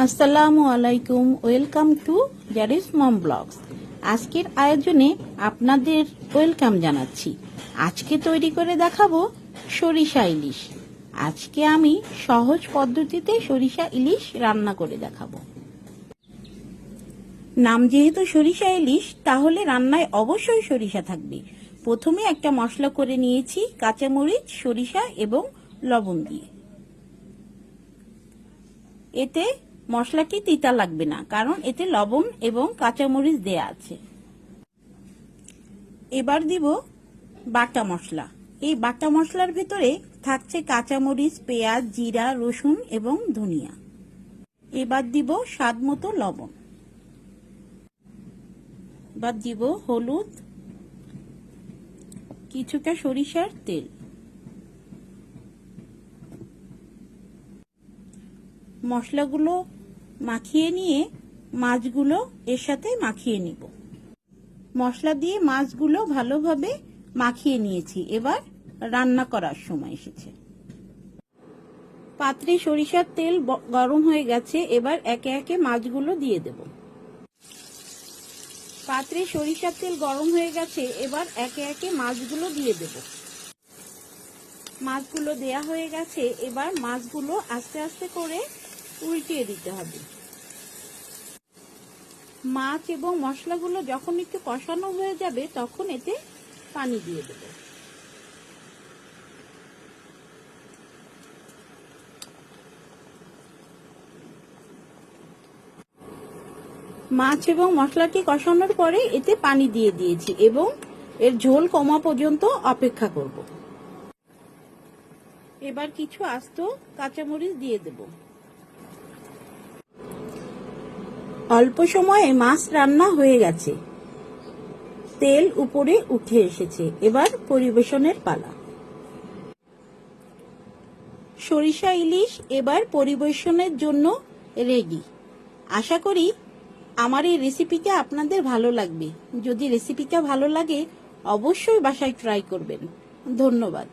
আসসালামু আলাইকুম, welcome to Jari's mom blogs. আজকের আয়োজনে আপনাদের ওয়েলকাম জানাচ্ছি। আজকে তৈরি করে দেখাবো সরিষা ইলিশ। আজকে আমি সহজ পদ্ধতিতে সরিষা ইলিশ রান্না করে দেখাবো। নাম যেহেতু সরিষা ইলিশ, তাহলে রান্নায় অবশ্যই সরিষা থাকবে। প্রথমে একটা মশলা করে নিয়েছি কাঁচামরিচ, সরিষা এবং লবণ দিয়ে। এতে মশলাটি তিতা লাগবে না, কারণ এতে লবণ এবং কাঁচামরিচ দেয়া আছে। এবার দিব বাটা মশলা। এই বাটা মশলার ভেতরে থাকছে কাঁচামরিচ, পেঁয়াজ, জিরা, রসুন এবং ধনিয়া। এবার দিব স্বাদ মতো লবণ। এবার দিব হলুদ, কিছুটা সরিষার তেল। মশলাগুলো মাখিয়ে নিয়ে মাছগুলো এর সাথে মাখিয়ে নিব। মশলা দিয়ে মাছগুলো ভালোভাবে মাখিয়ে নিয়েছি। এবার রান্না করার সময় এসেছে। পাত্রে সরিষার তেল গরম হয়ে গেছে। এবার একে একে মাছগুলো দিয়ে দেব। পাত্রে সরিষার তেল গরম হয়ে গেছে। এবার একে একে মাছগুলো দিয়ে দেব। মাছগুলো দেয়া হয়ে গেছে। এবার মাছগুলো আস্তে আস্তে করে উল্টিয়ে দিতে হবে। মাছ এবং মশলাগুলো যখন একটু কষানো হয়ে যাবে, তখন এতে পানি দিয়ে দেব। মাছ এবং মশলাটি কষানোর পরে এতে পানি দিয়ে দিয়েছি এবং এর ঝোল কমা পর্যন্ত অপেক্ষা করব। এবার কিছু আস্ত কাঁচামরিচ দিয়ে দেব। অল্প সময়ে মাছ রান্না হয়ে গেছে। তেল উপরে উঠে এসেছে। এবার পরিবেশনের পালা। সরিষা ইলিশ এবার পরিবেশনের জন্য রেডি আশা করি আমার এই রেসিপিটা আপনাদের ভালো লাগবে। যদি রেসিপিটা ভালো লাগে, অবশ্যই বাসায় ট্রাই করবেন। ধন্যবাদ।